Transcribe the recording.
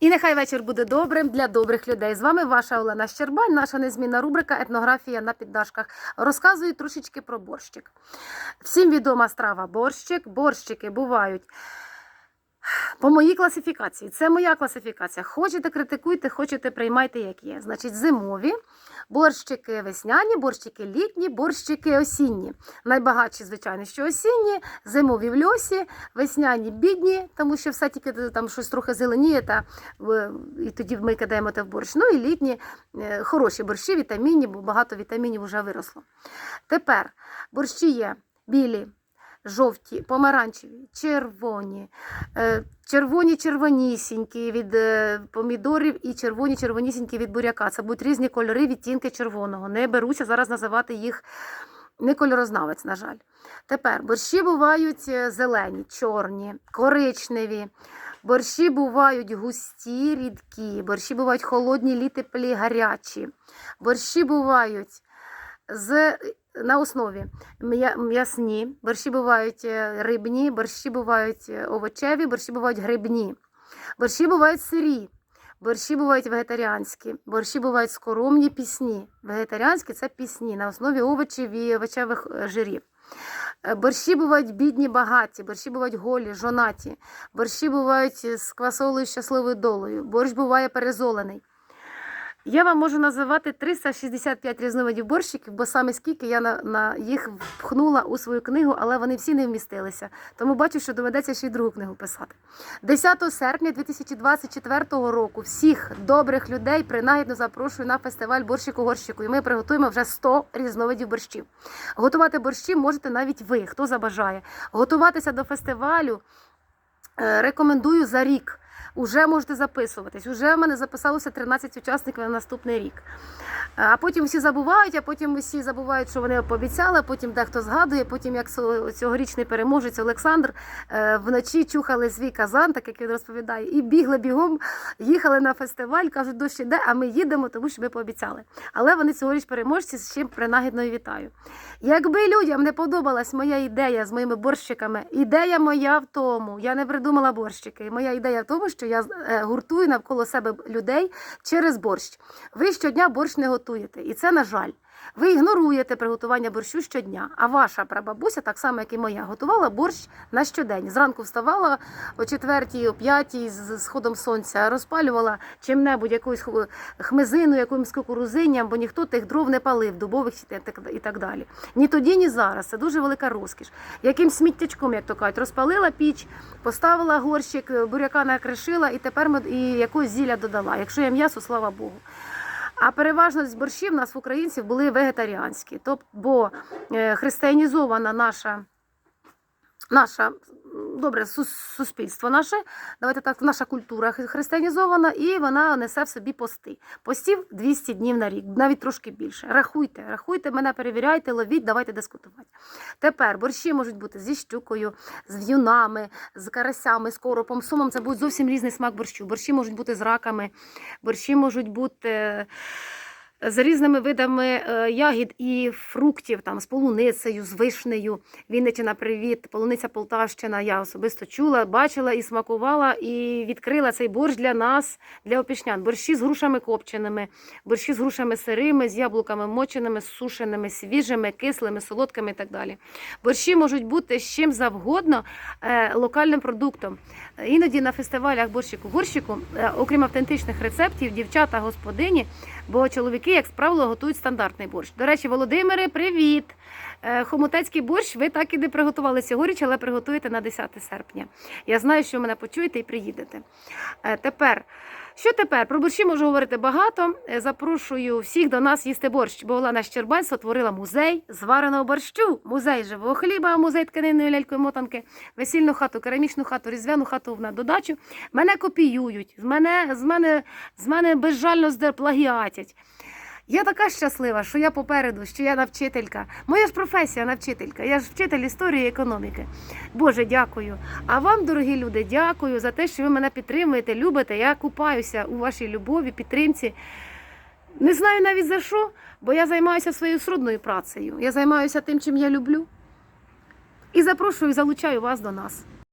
І нехай вечір буде добрим для добрих людей. З вами ваша Олена Щербань, наша незмінна рубрика Етнографія на піддашках. Розказую трошечки про борщик. Всім відома страва борщик. Борщики бувають. По моїй класифікації, це моя класифікація. Хочете критикуйте, хочете приймайте, як є. Значить, зимові, борщики весняні, борщики літні, борщики осінні. Найбагатші, звичайно, що осінні, зимові в льосі, весняні бідні, тому що все тільки там щось трохи зеленіє, та, і тоді ми кидаємо те в борщ. Ну і літні е, хороші борщі, вітамінні, бо багато вітамінів вже виросло. Тепер борщі є білі, жовті, помаранчеві, червоні, е, червоні червонісінькі від е, помідорів і червоні червонісінькі від буряка. Це будуть різні кольори, відтінки червоного. Не беруся зараз називати їх не кольорознавець, на жаль. Тепер борщі бувають е, зелені, чорні, коричневі. Борщі бувають густі, рідкі, борщі бувають холодні, літеплі, гарячі. Борщі бувають з, на основі м'ясні, борщі бувають е, рибні, борщі бувають е, овочеві, борщі бувають грибні. Борщі бувають сирі, борщі бувають вегетаріанські, борщі бувають скоромні пісні. Вегетаріанські це пісні на основі овочів і овочевих е, жирів. Борщі бувають бідні, багаті, борщі бувають голі, жонаті, борщі бувають з квасолою щасливою долею, борщ буває перезолений. Я вам можу називати 365 різновидів борщиків, бо саме скільки я на, на їх впхнула у свою книгу, але вони всі не вмістилися. Тому бачу, що доведеться ще й другу книгу писати. 10 серпня 2024 року всіх добрих людей принагідно запрошую на фестиваль борщику горщику. І ми приготуємо вже 100 різновидів борщів. Готувати борщі можете навіть ви, хто забажає. Готуватися до фестивалю е, рекомендую за рік. Уже можете записуватись. Уже в мене записалося 13 учасників на наступний рік. А потім всі забувають, а потім всі забувають, що вони пообіцяли, потім дехто згадує, потім як цьогорічний переможець Олександр е, вночі чухали свій казан, так як він розповідає, і бігли бігом, їхали на фестиваль, кажуть, дощ іде, а ми їдемо, тому що ми пообіцяли. Але вони цьогоріч переможці, з чим принагідно вітаю. Якби людям не подобалась моя ідея з моїми борщиками, ідея моя в тому, я не придумала борщики. Моя ідея в тому, що я е, гуртую навколо себе людей через борщ. Ви щодня борщ не готуєте, і це на жаль. Ви ігноруєте приготування борщу щодня. А ваша прабабуся, так само як і моя, готувала борщ на щодень. Зранку вставала о четвертій, о п'ятій з сходом сонця, розпалювала чим-небудь якусь хмизину, якимось кукурузинням, бо ніхто тих дров не палив, дубових і так- далі. Ні тоді, ні зараз. Це дуже велика розкіш. Яким сміттячком, як то кажуть, розпалила піч, поставила горщик, буряка накришила, і тепер ми і якось зілля додала. Якщо є м'ясо, слава Богу. А переважно з борщів у нас в українців були вегетаріанські, тобто, бо е, християнізована наша, наша добре, суспільство наше, давайте так, наша культура хри- християнізована, і вона несе в собі пости. Постів 200 днів на рік, навіть трошки більше. Рахуйте, рахуйте, мене перевіряйте, ловіть, давайте дискутувати. Тепер борщі можуть бути зі щукою, з в'юнами, з карасями, з коропом, з сомом. Це буде зовсім різний смак борщу. Борщі можуть бути з раками, борщі можуть бути. З різними видами е, ягід і фруктів, там з полуницею, з вишнею. Вінничина, привіт, полуниця Полтавщина. Я особисто чула, бачила і смакувала, і відкрила цей борщ для нас, для опішнян. Борщі з грушами копченими, борщі з грушами сирими, з яблуками моченими, сушеними, свіжими, кислими, солодкими і так далі. Борщі можуть бути з чим завгодно е, локальним продуктом. Іноді на фестивалях борщику горщику, е, окрім автентичних рецептів, дівчата господині, бо чоловіки, як правило, готують стандартний борщ. До речі, Володимире, привіт! Е, Хомутецький борщ ви так і не приготували цьогоріч, але приготуєте на 10 серпня. Я знаю, що мене почуєте і приїдете. Е, Тепер. Що тепер? Про борщі можу говорити багато. Е, Запрошую всіх до нас їсти борщ, бо Олена Щербань створила музей звареного борщу, музей живого хліба, музей тканинної лялької мотанки, весільну хату, керамічну хату, різдвяну хату на додачу. Мене копіюють, з мене, з мене, з мене безжально здер плагіатять. Я така щаслива, що я попереду, що я навчителька. Моя ж професія навчителька. Я ж вчитель історії і економіки. Боже, дякую. А вам, дорогі люди, дякую за те, що ви мене підтримуєте, любите. Я купаюся у вашій любові, підтримці. Не знаю навіть за що, бо я займаюся своєю сродною працею. Я займаюся тим, чим я люблю. І запрошую, залучаю вас до нас.